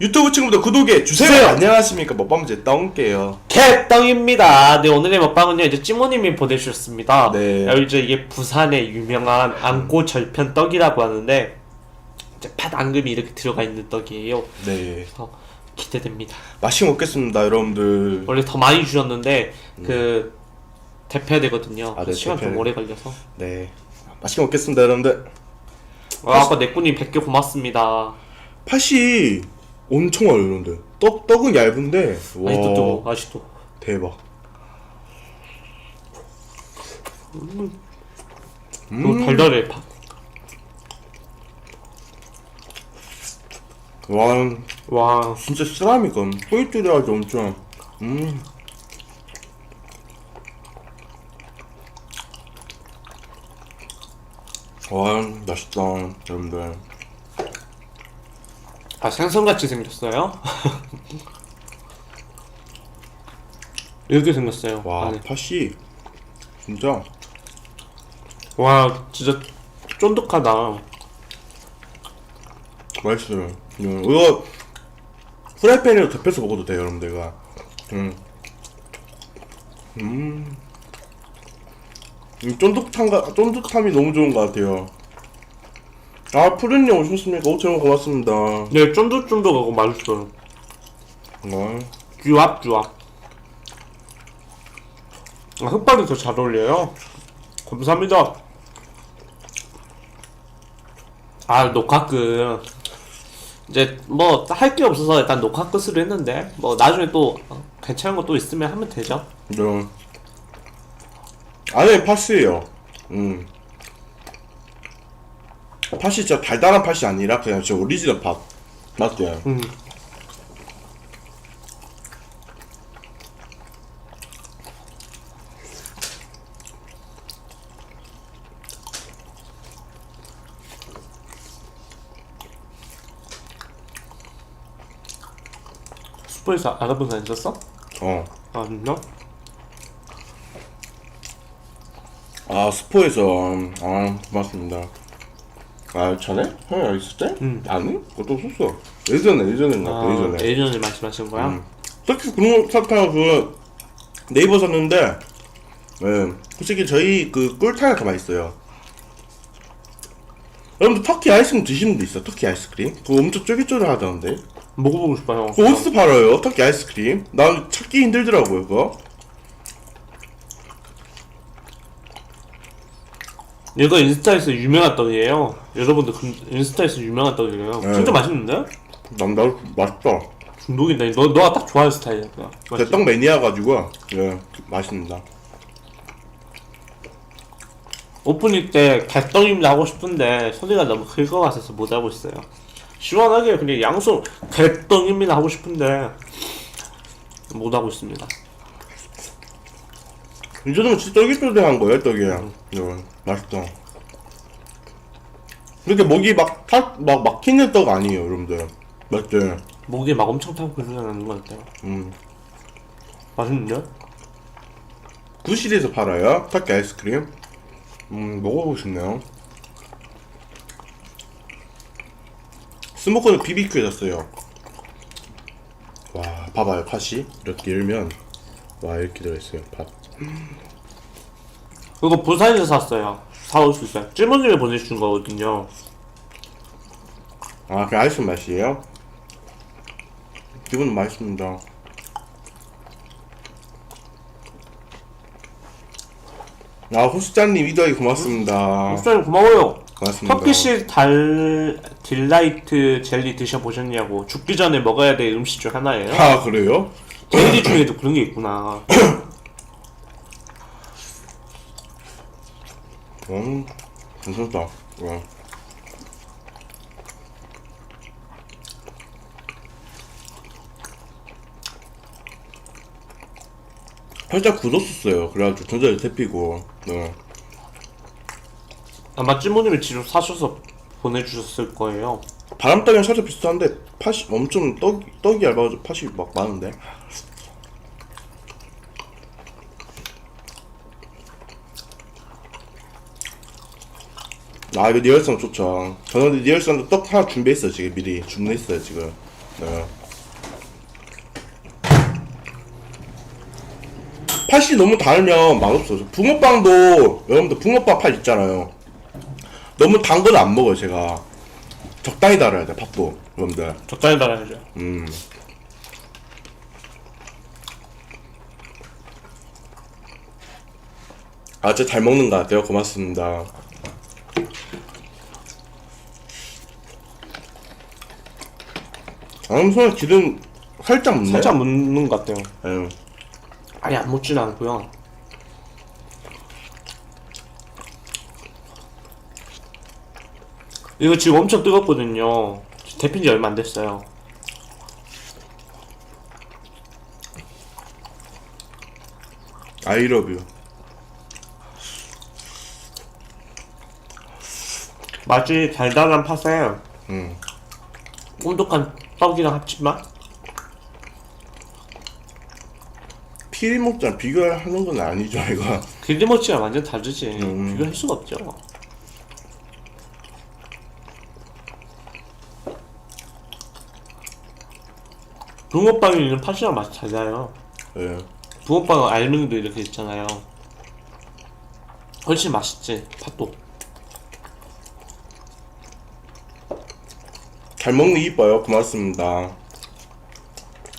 유튜브 친구들 구독해 주세요. 주세요. 안녕하십니까 먹방제 떵게요. 캣덩입니다. 네, 오늘의 먹방은요, 이제 찌모님이 보내주셨습니다. 네. 야, 이제 이게 부산의 유명한 안고 절편 떡이라고 하는데, 이제 팥 앙금이 이렇게 들어가 있는 떡이에요. 네 그래서 기대됩니다. 맛있게 먹겠습니다 여러분들. 원래 더 많이 주셨는데, 그, 대패야 되거든요. 아, 네, 시간 좀 대패. 오래 걸려서. 네 맛있게 먹겠습니다 여러분들. 아, 아까 내꾸님 100개 고맙습니다. 팥이 엄청 여러분들. 떡 떡은 얇은데 와 아직도 뜨거, 아직도. 대박. 그리고 달달해, 팥. 와 와, 진짜 쓰라미가 포인트라도 엄청 음. 와 맛있다 여러분들 아, 생선같이 생겼어요? 이렇게 생겼어요. 와 안에. 팥이 진짜 와, 진짜 쫀득하다. 맛있어요 음, 이거 프라이팬으로 덮여서 먹어도 돼요 여러분들 이거 음. 음. 이 쫀득함가, 쫀득함이 너무 좋은 것 같아요 아 푸른님 오셨습니까? 5천원 고맙습니다 네, 쫀득쫀득하고 맛있어요. 와. 쭈압쭈압. 아, 흑발이 더 잘 어울려요. 감사합니다. 아, 녹화 끝. 이제 뭐 할 게 없어서 일단 녹화 끝으로 했는데 뭐 나중에 또 어, 괜찮은 거 또 있으면 하면 되죠. 네. 안에 팥이에요. 음. 팥이 진짜 달달한 팥이 아니라 그냥 진짜 오리지널 팥. 맞지? 음. 슈퍼에서 알아본 사람 있었어? 어. 아, 아니요? 아, 스포에서, 음, 아, 고맙습니다. 아, 전에? 형이 있을 때? 음. 아니? 그것도 없었어. 예전에, 예전인가 봐, 아, 예전에. 예전에 말씀하신 거야? 음. 특히 그런 사탕 그, 네이버 샀는데, 예, 솔직히 저희 그 꿀탕이 더 맛있어요. 여러분들 터키 아이스크림 드시는 분 있어? 터키 아이스크림? 그거 엄청 쫄깃쫄깃하다는데? 먹어보고 싶어요. 그거 어디서 팔아요? 터키 아이스크림? 난 찾기 힘들더라고요, 그거. 얘가 인스타에서 유명한 떡이에요. 여러분들 그 인스타에서 유명한 떡이에요. 네. 진짜 맛있는데? 난, 나, 맛있다. 중독인데 너 너가 딱 좋아하는 스타일이야. 맛있지? 제떡 매니아 가지고, 예, 맛있습니다. 오프닝 때 개떡입니다 하고 싶은데 소리가 너무 클 것 같아서 못 하고 있어요. 시원하게 그냥 양손 개떡입니다 하고 싶은데 못 하고 있습니다. 이 정도면 진짜 쫄깃쫄깃한 거예요, 떡이. 예, 맛있다. 이렇게 목이 막, 타, 막 막히는 떡 아니에요, 여러분들. 맞지? 목에 막 엄청 타고 그러지 않는 것 같아요. 음. 맛있는데? 구실에서 팔아요? 터키 아이스크림? 음, 먹어보고 싶네요. 스모커는 BBQ에 샀어요. 와, 봐봐요, 팥이. 이렇게 열면, 와, 이렇게 들어있어요, 팥. 그거 부산에서 샀어요. 사올 수 있어요. 찔모님이 보내주신 거거든요. 아, 그 아이스 맛이에요? 기분 맛있습니다. 아, 호수장님 이더이 고맙습니다. 목사님 고마워요. 고맙습니다. 터키시 달 딜라이트 젤리 드셔보셨냐고 죽기 전에 먹어야 될 음식 중 하나예요. 아, 그래요? 젤리 중에도 그런 게 있구나. 음, 괜찮다. 와. 살짝 굳었었어요. 그래가지고 전자레 데피고. 네. 아마 찌모님이 직접 사셔서 보내주셨을 거예요. 바람떡이랑 살짝 비슷한데 팥이 엄청 떡 떡이 얇아가지고 팥이 막 많은데. 아 이거 리얼성 좋죠. 저는 리얼성도 떡 하나 준비했어요 지금 미리 주문했어요 지금. 네. 팥이 너무 달면 맛없어요. 붕어빵도 여러분들 붕어빵 팥 있잖아요. 너무 단 건 안 먹어요 제가. 적당히 달아야 돼 팥도 여러분들. 적당히 달아야죠. 음. 아, 진짜 잘 먹는 것 같아요. 고맙습니다. 다음 손에 기름 살짝 묻네. 살짝 묻는 것 같아요. 예. 아니 안 묻진 않고요. 이거 지금 엄청 뜨겁거든요. 데핀 지 얼마 안 됐어요. I love you. 맛이 달달한 팥에 음. 쫀득한 떡이랑 합치면 피리 먹자 비교하는 건 아니죠, 이거. 길리모치랑 완전 다르지. 음. 비교할 수가 없죠. 붕어빵에는 팥이랑 맛이 달라요. 예. 붕어빵은 알맹이도 이렇게 있잖아요. 훨씬 맛있지, 팥도. 잘 먹는 이뻐요. 고맙습니다.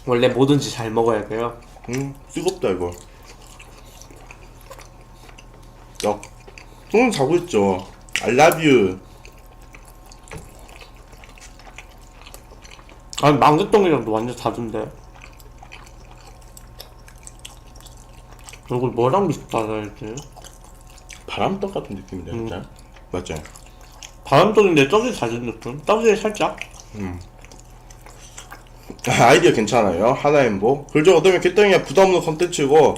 원래 뭐든지 잘 먹어야 돼요. 음, 뜨겁다, 이거. 야, 손은 자고 있죠. I love you. 아니, 망개똥이랑도 완전 다른데. 이걸 뭐랑 비슷하다지? 바람떡 같은 느낌인데, 진짜. 맞죠? 바람떡인데 떡이 느낌? 떡이 살짝? 아이디어 괜찮아요. 하나 행복. 그죠? 어쩌면 개떡이가 부담 없는 컨텐츠고,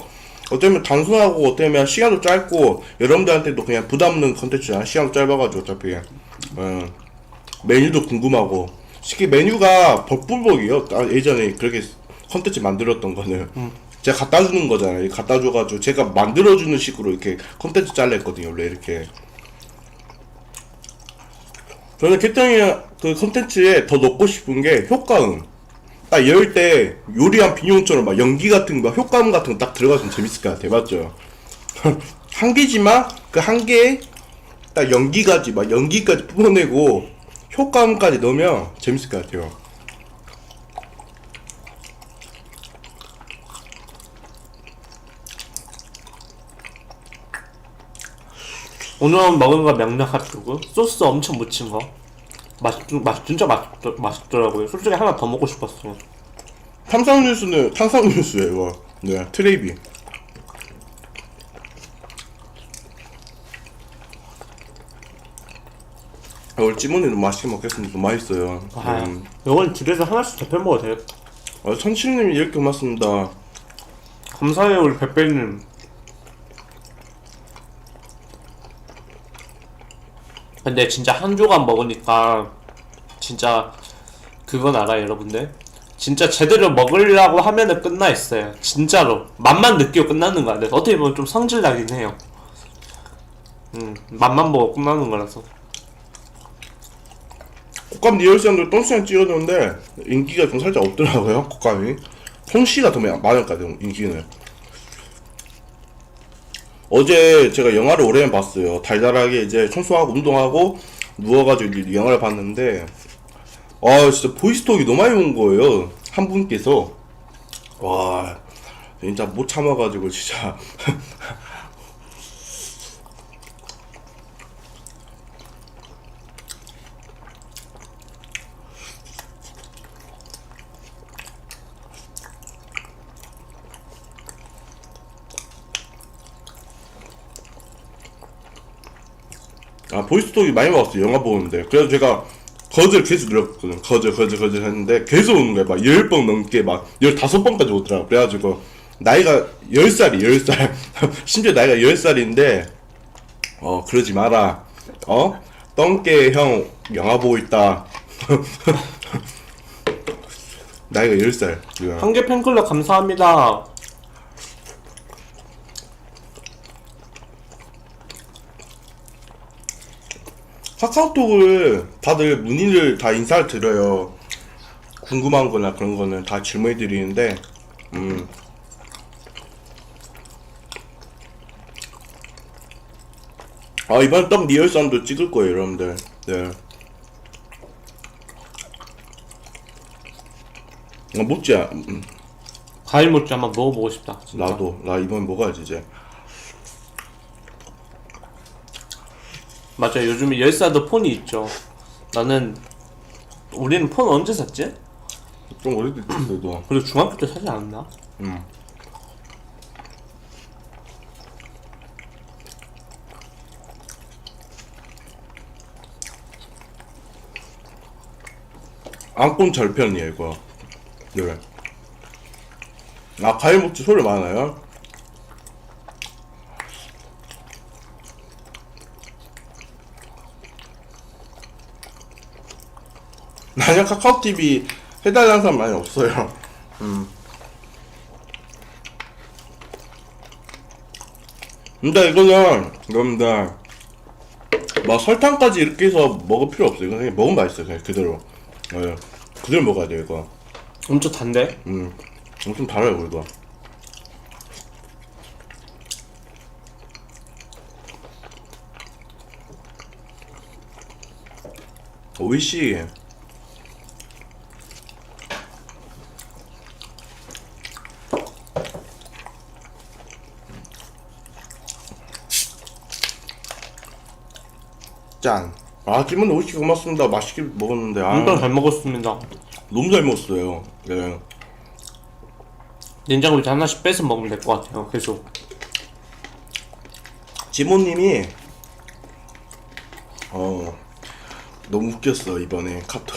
어쩌면 단순하고, 어쩌면 시간도 짧고, 여러분들한테도 그냥 부담 없는 컨텐츠야. 시간도 짧아가지고, 어차피. 음, 메뉴도 궁금하고. 쉽게 메뉴가 복불복이요. 아, 예전에 그렇게 컨텐츠 만들었던 거는. 제가 갖다 주는 거잖아요. 갖다 줘가지고, 제가 만들어주는 식으로 이렇게 컨텐츠 잘랐거든요. 원래 이렇게. 저는 개떡이 그 컨텐츠에 더 넣고 싶은 게 효과음. 딱열때 요리한 비용처럼 막 연기 같은 거, 막 효과음 같은 거 딱 들어가면 재밌을 것 같아요. 맞죠? 한 개지만 그 한 개에 딱 연기까지 막 연기까지 뿜어내고 효과음까지 넣으면 재밌을 것 같아요. 오늘 먹은 거 명랑핫도그 소스 엄청 묻힌 거 맛, 맛 진짜 맛, 맛있더라고요 솔직히 하나 더 먹고 싶었어 탄산음료수는 탄산음료수예요. 이거. 네, 트레이비. 아, 오늘 찌모니도 맛있게 먹겠습니다. 맛있어요. 아, 음. 이건 집에서 하나씩 대표 먹어도 되겠다 아, 천칠님 이렇게 고맙습니다. 감사해요 우리 백배님 근데 진짜 한 조각 먹으니까 진짜 그건 알아요 여러분들 진짜 제대로 먹으려고 하면은 끝나 있어요 진짜로 맛만 느끼고 끝나는 거 같아요 어떻게 보면 좀 성질 나긴 해요 음 맛만 보고 끝나는 거라서 곶감 리얼시안도 똥시장 찍어줬는데 인기가 좀 살짝 없더라고요. 곶감이. 홍씨가 더 많을까요? 인기는. 어제 제가 영화를 오랜만에 봤어요. 달달하게 이제 청소하고 운동하고 누워가지고 이 영화를 봤는데 아 진짜 보이스톡이 너무 많이 온 거예요. 한 분께서 와 진짜 못 참아가지고 진짜 아 보이스톡이 많이 와왔어요 영화 보는데. 그래서 제가 거절 계속 눌렀거든 거절 거절 거절 했는데 계속 오는 거야 막 10번 넘게 막 15번까지 오더라고 그래가지고 나이가 10살이 10살. 심지어 나이가 10살인데 어 그러지 마라. 어? 똥개 형 영화 보고 있다. 나이가 10살. 지금 한개 팬클럽 감사합니다 카카오톡을 다들 문의를 다 인사를 드려요. 궁금한 거나 그런 거는 다 질문해 드리는데 음 아, 이번 떡 리얼산도 찍을 거예요, 여러분들. 네. 아, 못지, 음, 과일 모찌 한번 먹어보고 싶다. 진짜. 나도. 나 이번 먹어야지, 이제. 맞아요. 요즘에 열사도 폰이 있죠. 나는 우리는 폰 언제 샀지? 좀 오래됐지, 그래도. 그리고 중학교 때 사지 않았나? 음. 안본 절편이에요 이거 네. 아 과일 먹지 소리 많아요? 나는 카카오TV 해달라는 사람 많이 없어요 근데 이거는 여러분들 막 설탕까지 이렇게 해서 먹을 필요 없어요. 이거 그냥 먹으면 맛있어요. 그냥 그대로. 네. 그대로 먹어야 돼요 이거. 엄청 단데? 음, 엄청 달아요 이거. 오이시. 아, 기분 오이시 고맙습니다. 맛있게 먹었는데. 아, 엄청 잘 먹었습니다. 너무 잘 먹었어요. 네. 냉장고 이제 하나씩 빼서 먹으면 될 것 같아요. 계속. 지모님이 어 너무 웃겼어 이번에 카톡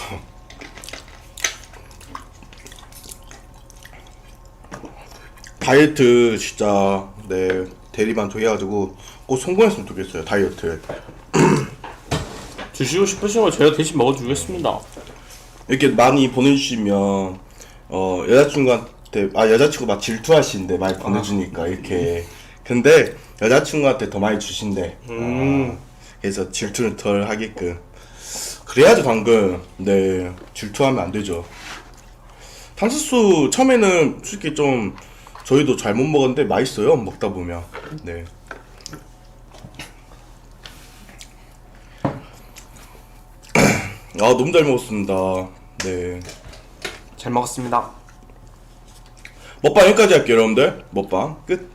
다이어트 진짜 네 대리만 통해가지고 꼭 성공했으면 좋겠어요 다이어트 드시고 싶으신 거 제가 대신 먹어주겠습니다. 이렇게 많이 보내주시면 어 여자친구한테 아 여자친구 막 질투하시는데 많이 보내주니까 이렇게. 근데 여자친구한테 더 많이 주신대. 음. 그래서 질투를 덜 하게끔. 그래야죠 방금 네 질투하면 안 되죠. 탕수수 처음에는 솔직히 좀 저희도 잘 못 먹었는데 맛있어요 먹다 보면. 네 아, 너무 잘 먹었습니다. 네. 잘 먹었습니다. 먹방 여기까지 할게요, 여러분들. 먹방 끝.